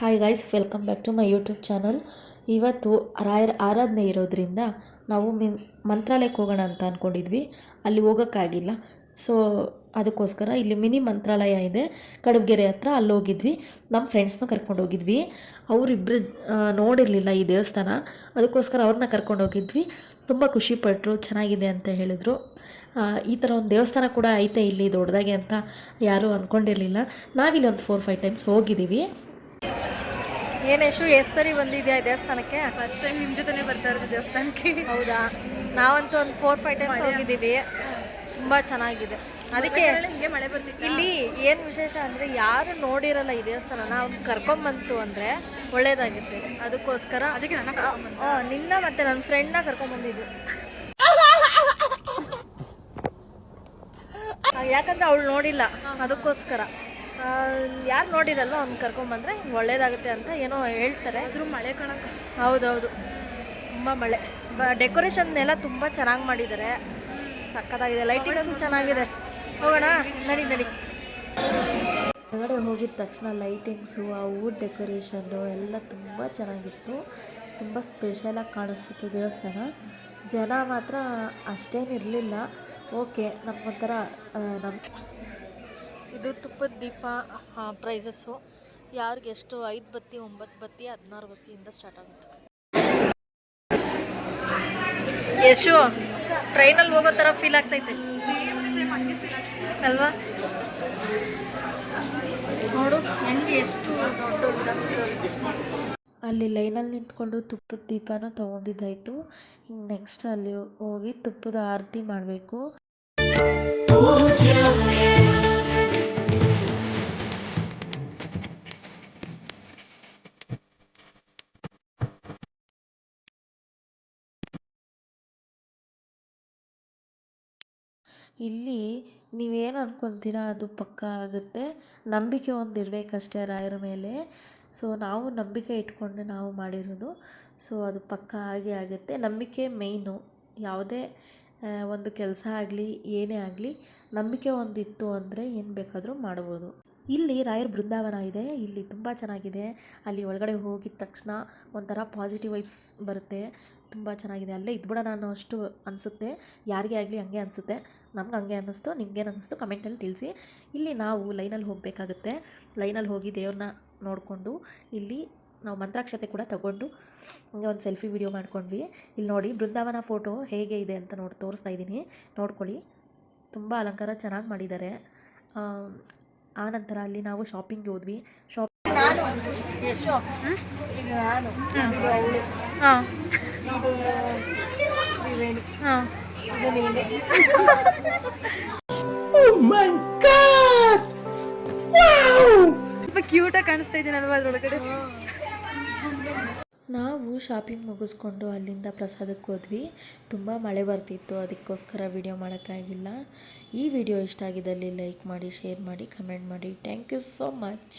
Hi guys welcome back to my YouTube channel ಇವತ್ತು ರಾಯರ ಆರಾಧನೆ ಇರೋದ್ರಿಂದ ನಾವು ಮಿನ್ ಮಂತ್ರಾಲಯಕ್ಕೆ ಹೋಗೋಣ ಅಂತ ಅಂದ್ಕೊಂಡಿದ್ವಿ ಅಲ್ಲಿ ಹೋಗೋಕ್ಕಾಗಿಲ್ಲ. ಸೊ ಅದಕ್ಕೋಸ್ಕರ ಇಲ್ಲಿ ಮಿನಿ ಮಂತ್ರಾಲಯ ಇದೆ. ಕಡಬಗೆರೆ ಹತ್ರ ಅಲ್ಲಿ ಹೋಗಿದ್ವಿ. ನಮ್ಮ ಫ್ರೆಂಡ್ಸ್ನ ಕರ್ಕೊಂಡು ಹೋಗಿದ್ವಿ. ಅವರಿಬ್ಬರು ನೋಡಿರಲಿಲ್ಲ ಈ ದೇವಸ್ಥಾನ. ಅದಕ್ಕೋಸ್ಕರ ಅವ್ರನ್ನ ಕರ್ಕೊಂಡು ಹೋಗಿದ್ವಿ. ತುಂಬ ಖುಷಿಪಟ್ಟರು ಚೆನ್ನಾಗಿದೆ ಅಂತ ಹೇಳಿದರು. ಈ ಥರ ಒಂದು ದೇವಸ್ಥಾನ ಕೂಡ ಐತೆ ಇಲ್ಲಿ ದೊಡ್ಡದಾಗೆ ಅಂತ ಯಾರೂ ಅಂದ್ಕೊಂಡಿರಲಿಲ್ಲ ನಾವಿಲ್ಲಿ ಒಂದು ಫೋರ್ ಫೈವ್ ಟೈಮ್ಸ್ ಹೋಗಿದ್ದೀವಿ. ಏನೇಶು ಎಷ್ಟು ಸರಿ ಬಂದಿದ್ಯಾ ಈ ದೇವಸ್ಥಾನಕ್ಕೆ? ಫಸ್ಟ್ ಟೈಮ್ ನಿಮ್ಮ ಜೊತೆನೇ ಬರ್ತಾ ಇರೋದು ದೇವಸ್ಥಾನಕ್ಕೆ. ಹೌದಾ? ನಾವಂತೂ ಒಂದು ಫೋರ್ ಫೈವ್ ಟೈಮ್ಸ್ ಹೋಗಿದ್ದೀವಿ. ತುಂಬ ಚೆನ್ನಾಗಿದೆ. ಅದಕ್ಕೆ ಮಳೆ ಬರ್ತಿತ್ತು? ಇಲ್ಲಿ ಏನು ವಿಶೇಷ ಅಂದರೆ ಯಾರು ನೋಡಿರಲ್ಲ ಈ ದೇವಸ್ಥಾನ ನಾವು ಕರ್ಕೊಂಬಂತು ಅಂದರೆ ಒಳ್ಳೇದಾಗುತ್ತೆ. ಅದಕ್ಕೋಸ್ಕರ ಅದಕ್ಕೆ ನನ್ನ ನಿನ್ನ ಮತ್ತೆ ನನ್ನ ಫ್ರೆಂಡ್ನ ಕರ್ಕೊಂಬಂದಿದ್ದು. ಯಾಕಂದ್ರೆ ಅವಳು ನೋಡಿಲ್ಲ ಅದಕ್ಕೋಸ್ಕರ. ಯಾರು ನೋಡಿರಲ್ಲ ಅವ್ನು ಕರ್ಕೊಂಬಂದ್ರೆ ಒಳ್ಳೇದಾಗುತ್ತೆ ಅಂತ ಏನೋ ಹೇಳ್ತಾರೆ. ಆದರೂ ಮಳೆ ಕಣಕ್ಕೆ ಹೌದೌದು. ತುಂಬ ಮಳೆ. ಬ ಡೆಕೋರೇಷನ್ನೆಲ್ಲ ತುಂಬ ಚೆನ್ನಾಗಿ ಮಾಡಿದ್ದಾರೆ ಸಕ್ಕತ್ತಾಗಿದೆ ಲೈಟಿಂಗ್ಸು ಚೆನ್ನಾಗಿದೆ. ಹೋಗೋಣ? ನಡಿ ನಡಿ. ಹೊರಗಡೆ ಹೋಗಿದ ತಕ್ಷಣ ಲೈಟಿಂಗ್ಸು ಆ ಊಟ ಡೆಕೋರೇಷನ್ನು ಎಲ್ಲ ತುಂಬ ಚೆನ್ನಾಗಿತ್ತು. ತುಂಬ ಸ್ಪೆಷಲಾಗಿ ಕಾಣಿಸ್ತಿತ್ತು ದೇವಸ್ಥಾನ. ಜನ ಮಾತ್ರ ಅಷ್ಟೇನಿರಲಿಲ್ಲ ಓಕೆ ನಮಗೊಂಥರ ನಮ್ಮ ಇದು ತುಪ್ಪದ ದೀಪ ಪ್ರೈಸಸ್ಸು ಯಾರಿಗೆ ಎಷ್ಟು? ಐದು ಬತ್ತಿ, ಒಂಬತ್ತು ಬತ್ತಿ, ಹದಿನಾರು ಬತ್ತಿಯಿಂದ ಸ್ಟಾರ್ಟ್ ಆಗುತ್ತೆ. ಯಶು ಟ್ರೈನಲ್ಲಿ ಹೋಗೋ ಥರ ಫೀಲ್ ಆಗ್ತೈತೆ. ಅಲ್ವಾ? ನೋಡು, ಹೆಂಗೆ ಎಷ್ಟು ಅಲ್ಲಿ ಲೈನಲ್ಲಿ ನಿಂತ್ಕೊಂಡು ತುಪ್ಪದ ದೀಪನ ತೊಗೊಂಡಿದ್ದಾಯಿತು. ಇನ್ನು ನೆಕ್ಸ್ಟ್ ಅಲ್ಲಿ ಹೋಗಿ ತುಪ್ಪದ ಆರತಿ ಮಾಡಬೇಕು. ಇಲ್ಲಿ ನೀವೇನು ಅನ್ಕೊತೀರಾ ಅದು ಪಕ್ಕ ಆಗುತ್ತೆ. ನಂಬಿಕೆ ಒಂದು ಇರಬೇಕಷ್ಟೇ ರಾಯರ ಮೇಲೆ. ಸೊ ನಾವು ನಂಬಿಕೆ ಇಟ್ಕೊಂಡು ನಾವು ಮಾಡಿರೋದು. ಸೊ ಅದು ಪಕ್ಕ ಆಗೇ ಆಗುತ್ತೆ. ನಂಬಿಕೆ ಮೇಯ್ನು ಯಾವುದೇ ಒಂದು ಕೆಲಸ ಆಗಲಿ, ಏನೇ ಆಗಲಿ, ನಂಬಿಕೆ ಒಂದಿತ್ತು ಅಂದರೆ ಏನು ಬೇಕಾದರೂ ಮಾಡ್ಬೋದು. ಇಲ್ಲಿ ರಾಯರ ಬೃಂದಾವನ ಇದೆ. ಇಲ್ಲಿ ತುಂಬ ಚೆನ್ನಾಗಿದೆ. ಅಲ್ಲಿ ಒಳಗಡೆ ಹೋಗಿದ ತಕ್ಷಣ ಒಂಥರ ಪಾಸಿಟಿವ್ ವೈಬ್ಸ್ ಬರುತ್ತೆ. ತುಂಬ ಚೆನ್ನಾಗಿದೆ. ಅಲ್ಲೇ ಇದ್ಬಿಡೋಣ ಅನ್ನೋ ಅಷ್ಟು ಅನಿಸುತ್ತೆ. ಯಾರಿಗೆ ಆಗಲಿ ಹಂಗೆ ಅನಿಸುತ್ತೆ. ನಮ್ಗೆ ಹಂಗೆ ಅನ್ನಿಸ್ತು ನಿಮ್ಗೇನು ಅನ್ನಿಸ್ತು ಕಮೆಂಟಲ್ಲಿ ತಿಳಿಸಿ. ಇಲ್ಲಿ ನಾವು ಲೈನಲ್ಲಿ ಹೋಗಬೇಕಾಗುತ್ತೆ. ಲೈನಲ್ಲಿ ಹೋಗಿ ದೇವ್ರನ್ನ ನೋಡಿಕೊಂಡು ಇಲ್ಲಿ ನಾವು ಮಂತ್ರಾಕ್ಷತೆ ಕೂಡ ತಗೊಂಡು ಹಂಗೆ ಒಂದು ಸೆಲ್ಫಿ ವಿಡಿಯೋ ಮಾಡ್ಕೊಂಡ್ವಿ. ಇಲ್ಲಿ ನೋಡಿ ಬೃಂದಾವನ ಫೋಟೋ ಹೇಗೆ ಇದೆ ಅಂತ ನೋಡಿ ತೋರಿಸ್ತಾ ಇದ್ದೀನಿ. ನೋಡ್ಕೊಳ್ಳಿ. ತುಂಬ ಅಲಂಕಾರ ಚೆನ್ನಾಗಿ ಮಾಡಿದ್ದಾರೆ. ಆ, ಆ ನಂತರ ಅಲ್ಲಿ ನಾವು ಶಾಪಿಂಗ್ಗೆ ಹೋದ್ವಿ. ಶಾಪ್ ನಾನು ಸ್ವಲ್ಪ ಕ್ಯೂಟಾಗಿ ಕಾಣಿಸ್ತಾ ಇದ್ದೀನಲ್ವಾ ಅದ್ರೊಳಗಡೆ? ನಾವು ಶಾಪಿಂಗ್ ಮುಗಿಸ್ಕೊಂಡು ಅಲ್ಲಿಂದ ಪ್ರಸಾದಕ್ಕೆ ಹೋದ್ವಿ. ತುಂಬ ಮಳೆ ಬರ್ತಿತ್ತು ಅದಕ್ಕೋಸ್ಕರ ವಿಡಿಯೋ ಮಾಡೋಕ್ಕಾಗಿಲ್ಲ. ಈ ವಿಡಿಯೋ ಇಷ್ಟ ಆಗಿದ್ದಲ್ಲಿ ಲೈಕ್ ಮಾಡಿ ಶೇರ್ ಮಾಡಿ ಕಮೆಂಟ್ ಮಾಡಿ. Thank you so much